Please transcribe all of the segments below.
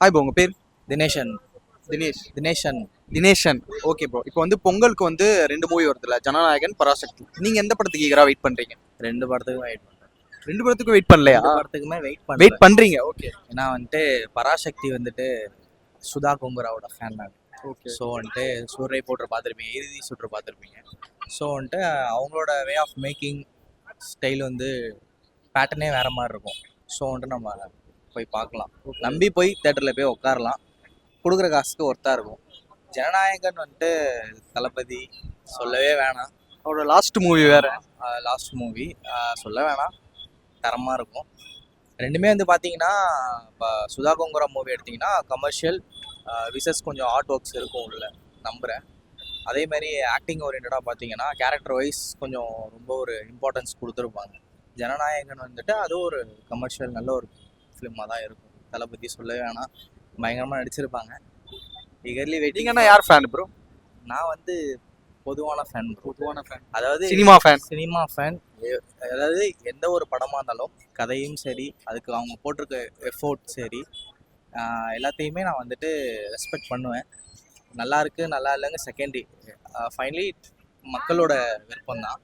Hi bro உங்க பேர்? Dineshan. Dinesh. Dineshan. Dineshan. Okay bro இப்போ வந்து பொங்கலுக்கு வந்து ரெண்டு மூவி வருதுல்ல ஜனநாயகன் பராசக்தி. நீங்க எந்த படத்துக்கு ஈகரா வெயிட் பண்றீங்க? ரெண்டு படத்துக்கும் வெயிட் பண்றேன். ரெண்டு படத்துக்கும் வெயிட் பண்ணலையா? படத்துக்குமே வெயிட் வெயிட் பண்ணுவேன் பண்றீங்க. ஓகே ஏன்னா வந்துட்டு பராசக்தி வந்துட்டு சுதா குங்குராவோட ஃபேன் நான். ஓகே ஸோ வந்துட்டு சூரை போட்டு பார்த்துருப்பீங்க இறுதி சுற்று பார்த்துருப்பீங்க. ஸோ வந்துட்டு அவங்களோட வே ஆஃப் மேக்கிங் ஸ்டைல் வந்து பேட்டர்னே வேற மாதிரி இருக்கும். ஸோ வந்துட்டு நம்ம போய் பார்க்கலாம். நம்பி போய் தேட்டரில் போய் உட்காரலாம் கொடுக்குற காசுக்கு ஒர்த்தாக இருக்கும். ஜனநாயகன் வந்துட்டு தளபதி சொல்லவே வேணாம். அவரோட லாஸ்ட் மூவி வேற. லாஸ்ட் மூவி சொல்ல வேணாம். தரமாக இருக்கும். ரெண்டுமே வந்து பார்த்தீங்கன்னா இப்போ சுதா கோங்குரா மூவி எடுத்தீங்கன்னா கமர்ஷியல் விசஸ் கொஞ்சம் ஆர்ட் ஒர்க்ஸ் இருக்கும் உள்ள. நம்புகிறேன் அதே மாதிரி ஆக்டிங் ஓரியன்டாக பார்த்தீங்கன்னா கேரக்டர் வைஸ் கொஞ்சம் ரொம்ப ஒரு இம்பார்ட்டன்ஸ் கொடுத்துருப்பாங்க. ஜனநாயகன் வந்துட்டு அதுவும் ஒரு கமர்ஷியல் நல்ல ஒரு ஃபிலிமாக தான் இருக்கும். தளபதி சொல்லவே வேணாம். பயங்கரமாக நடிச்சிருப்பாங்க. இகர்லி நீங்க வெயிட்டிங் என்ன யார் ஃபேன் ப்ரோ நான் வந்து பொதுவான ஃபேன் பொதுவான ஃபேன் அதாவது சினிமா ஃபேன் சினிமா ஃபேன் அதாவது எந்த ஒரு படமாக இருந்தாலும் கதையும் சரி அதுக்கு அவங்க போட்டிருக்க எஃபோர்ட் சரி எல்லாத்தையுமே நான் வந்துட்டு ரெஸ்பெக்ட் பண்ணுவேன். நல்லா இருக்கு நல்லா இல்லைங்க செகண்டரி ஃபைனலி மக்களோட விருப்பம் தான்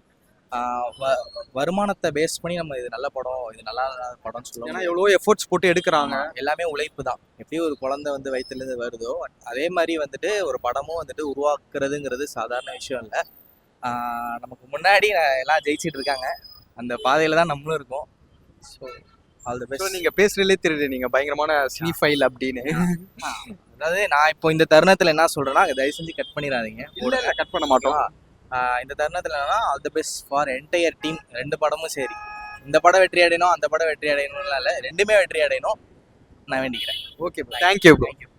வருமானத்தை பேஸ் பண்ணி நம்ம இது நல்ல படம் இது நல்லா படம்னு சொல்ல ஏன்னா. எவ்வளோ எஃபோர்ட்ஸ் போட்டு எடுக்கிறாங்க. எல்லாமே உழைப்பு தான். எப்படி ஒரு குழந்தை வந்து வயிற்றுலேருந்து வருதோ அதே மாதிரி வந்துட்டு ஒரு படமும் வந்துட்டு உருவாக்குறதுங்கிறது சாதாரண விஷயம் இல்லை. நமக்கு முன்னாடி எல்லாம் ஜெயிச்சிட்டு இருக்காங்க. அந்த பாதையில தான் நம்மளும் இருக்கோம். ஸோ ஆல் தி பெஸ்ட் நீங்க பேசுறதுலே தெரியுது நீங்க பயங்கரமான சினி ஃபைல் அப்படின்னு அதாவது நான் இப்போ இந்த தருணத்தில் என்ன சொல்றேன்னா தயவு செஞ்சு கட் பண்ணிடாதீங்க. கட் பண்ண மாட்டோம். இந்த தருணத்தில் என்னன்னா all the best for entire team ரெண்டு படமும் சரி. இந்த படம் வெற்றி அடையணும் அந்த படம் வெற்றி அடையணும்னால ரெண்டுமே வெற்றி அடையணும். நான் வேண்டிக்கிறேன். Okay thank you bro Thank you.